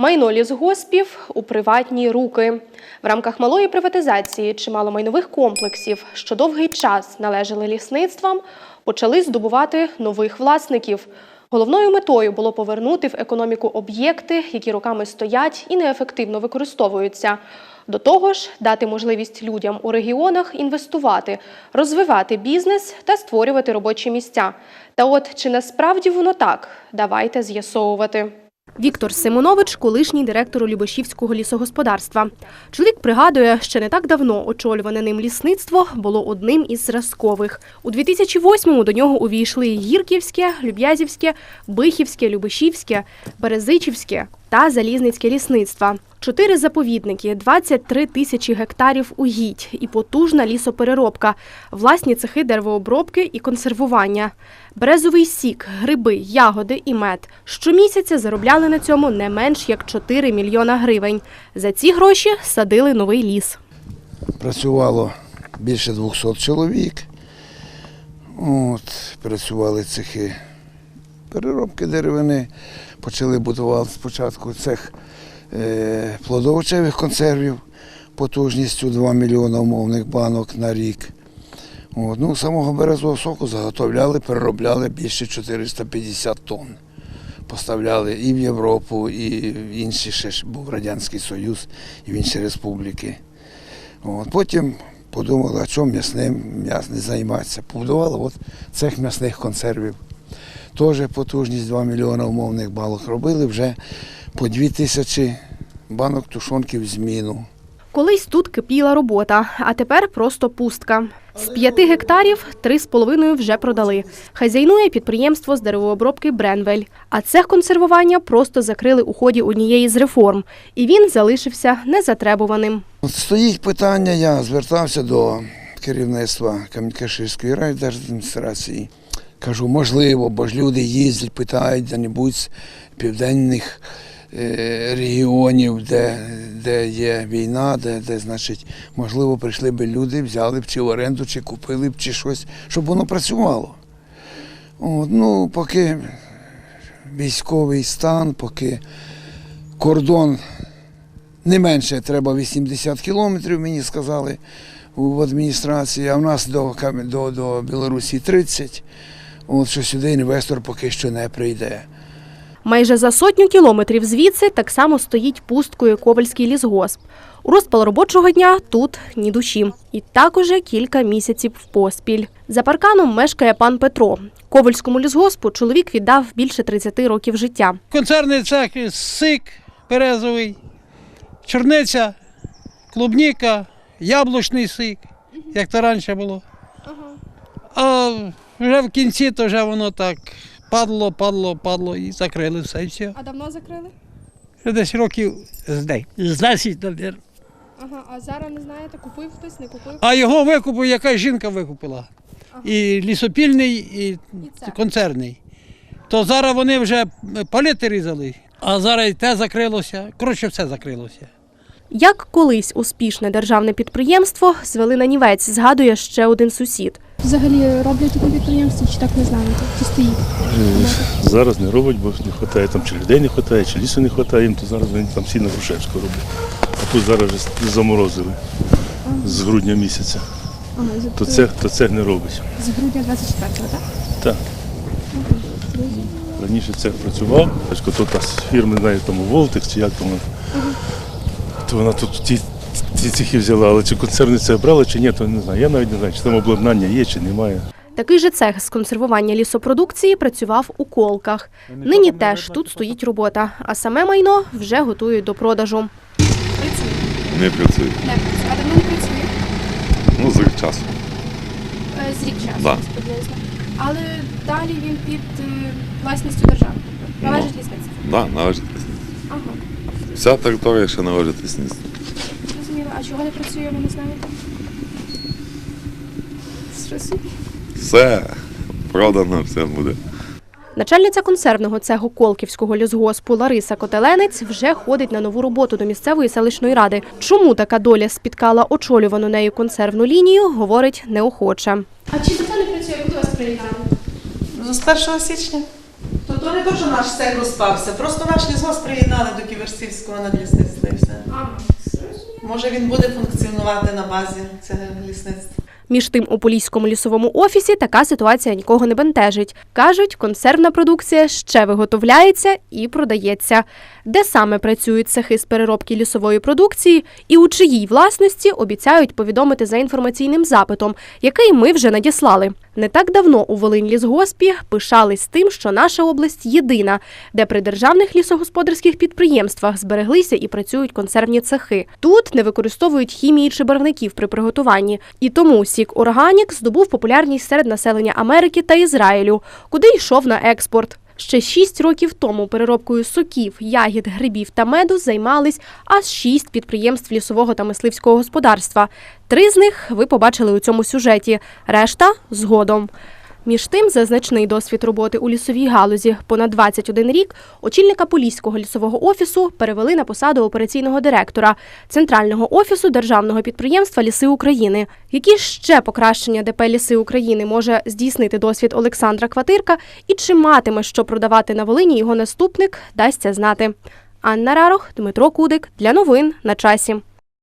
Майно лісгоспів у приватні руки. В рамках малої приватизації чимало майнових комплексів, що довгий час належали лісництвам, почали здобувати нових власників. Головною метою було повернути в економіку об'єкти, які роками стоять і неефективно використовуються. До того ж, дати можливість людям у регіонах інвестувати, розвивати бізнес та створювати робочі місця. Та от чи насправді воно так? Давайте з'ясовувати. Віктор Симонович, колишній директор Любешівського лісогосподарства. Чоловік пригадує, ще не так давно очолюване ним лісництво було одним із зразкових. У 2008-му до нього увійшли Гірківське, Люб'язівське, Бихівське, Любешівське, Березичівське та Залізницьке лісництва. Чотири заповідники, 23 тисячі гектарів угідь і потужна лісопереробка, власні цехи деревообробки і консервування. Березовий сік, гриби, ягоди і мед. Щомісяця заробляли на цьому не менш як 4 мільйона гривень. За ці гроші садили новий ліс. Працювало більше 200 чоловік. От, працювали цехи переробки деревини. Почали будувати спочатку цех е, плодовочевих консервів потужністю 2 мільйони умовних банок на рік. От, ну, самого березового соку заготовляли, переробляли більше 450 тонн. Поставляли і в Європу, і в інші ще був Радянський Союз, і в інші республіки. От, потім подумали, а чому м'ясним м'яс не займатися. Побудували от цех м'ясних консервів. Теж потужність 2 мільйони умовних балок. Робили вже по 2 тисячі банок тушонки в зміну. Колись тут кипіла робота, а тепер просто пустка. З п'яти гектарів три з половиною вже продали. Хазяйнує підприємство з деревообробки Бренвель. А цех консервування просто закрили у ході однієї з реформ, і він залишився незатребуваним. От стоїть питання, я звертався до керівництва Кам'янка-Ширської райдержадміністрації. Кажу, можливо, бо ж люди їздять, питають де-небудь з південних е, регіонів, де, де є війна, де, де, значить, можливо, прийшли б люди, взяли б чи в оренду, чи купили б, чи щось, щоб воно працювало. От, ну, поки військовий стан, поки кордон не менше треба 80 кілометрів, мені сказали в адміністрації, а в нас до, до, до Білорусі 30. От що сюди інвестор поки що не прийде. Майже за сотню кілометрів звідси так само стоїть пусткою Ковальський лісгосп. У розпал робочого дня тут ні душі. І так уже кілька місяців поспіль. За парканом мешкає пан Петро. Ковальському лісгоспу чоловік віддав більше 30 років життя. Концерний цех сик березовий, чорниця, клубніка, яблучний сик, як то раніше було. А вже в кінці то вже воно так падло, падло, падло і закрили все і все. А давно закрили? Вже десь років з день. З 10, мабуть. Ага, а зараз не знаєте, купив хтось, не купив. А його викупив якась жінка викупила. І лісопільний, і це. концерний. То зараз вони вже палити різали, а зараз і те закрилося. Коротше, все закрилося. Як колись успішне державне підприємство звели на нівець, згадує ще один сусід. Взагалі роблять таке підприємство, чи так не знаєте? Чи стоїть? Зараз не робить, бо не вистачає там чи людей не вистачає, чи лісу не вистачає, їм то зараз вони там всі на Грушевську роблять. А тут зараз вже заморозили з грудня місяця. Ага, То цех, то цех не робить. з грудня 24-го, так? Так. Раніше цех працював, тут та фірми, не знаю, тому Волтекс чи як тому. То вона тут ті, ті цехи взяла, але чи концерни це брали, чи ні, то не знаю. Я навіть не знаю, чи там обладнання є, чи немає. Такий же цех з консервування лісопродукції працював у колках. Нині теж тут стоїть робота, а саме майно вже готують до продажу. Не працює. Не працює. А давно не працює? Ну, за рік часу. Е, З рік часу Да. десь приблизно. Але далі він під е, власністю держави. Належить лісництву. Да, належить лісництву. Ага. Вся територія ще належить лісництву. А чого не працює, ви не знаєте? Що собі? Все продано, все буде. Начальниця консервного цеху Колківського лісгоспу Лариса Котеленець вже ходить на нову роботу до місцевої селищної ради. Чому така доля спіткала очолювану нею консервну лінію, говорить неохоче. А чи давно не працює? Коли вас приєднали? З 1 січня. То то не то, що наш цех розпався, просто наш лісгосп приєднали до Ківерцівського надлісництва і все. Може він буде функціонувати на базі цього лісництва. Між тим, у поліському лісовому офісі така ситуація нікого не бентежить. Кажуть, консервна продукція ще виготовляється і продається. Де саме працюють цехи з переробки лісової продукції і у чиїй власності обіцяють повідомити за інформаційним запитом, який ми вже надіслали. Не так давно у Волинь лісгоспі пишались тим, що наша область єдина, де при державних лісогосподарських підприємствах збереглися і працюють консервні цехи. Тут не використовують хімії чи барвників при приготуванні, і тому сік органік здобув популярність серед населення Америки та Ізраїлю, куди йшов на експорт. Ще шість років тому переробкою соків, ягід, грибів та меду займались аж шість підприємств лісового та мисливського господарства. Три з них ви побачили у цьому сюжеті, решта згодом. Між тим, за значний досвід роботи у лісовій галузі понад 21 рік очільника Поліського лісового офісу перевели на посаду операційного директора Центрального офісу державного підприємства Ліси України. Які ще покращення ДП Ліси України може здійснити досвід Олександра Кватирка і чи матиме що продавати на Волині його наступник, дасться знати. Анна Рарох, Дмитро Кудик для новин на часі.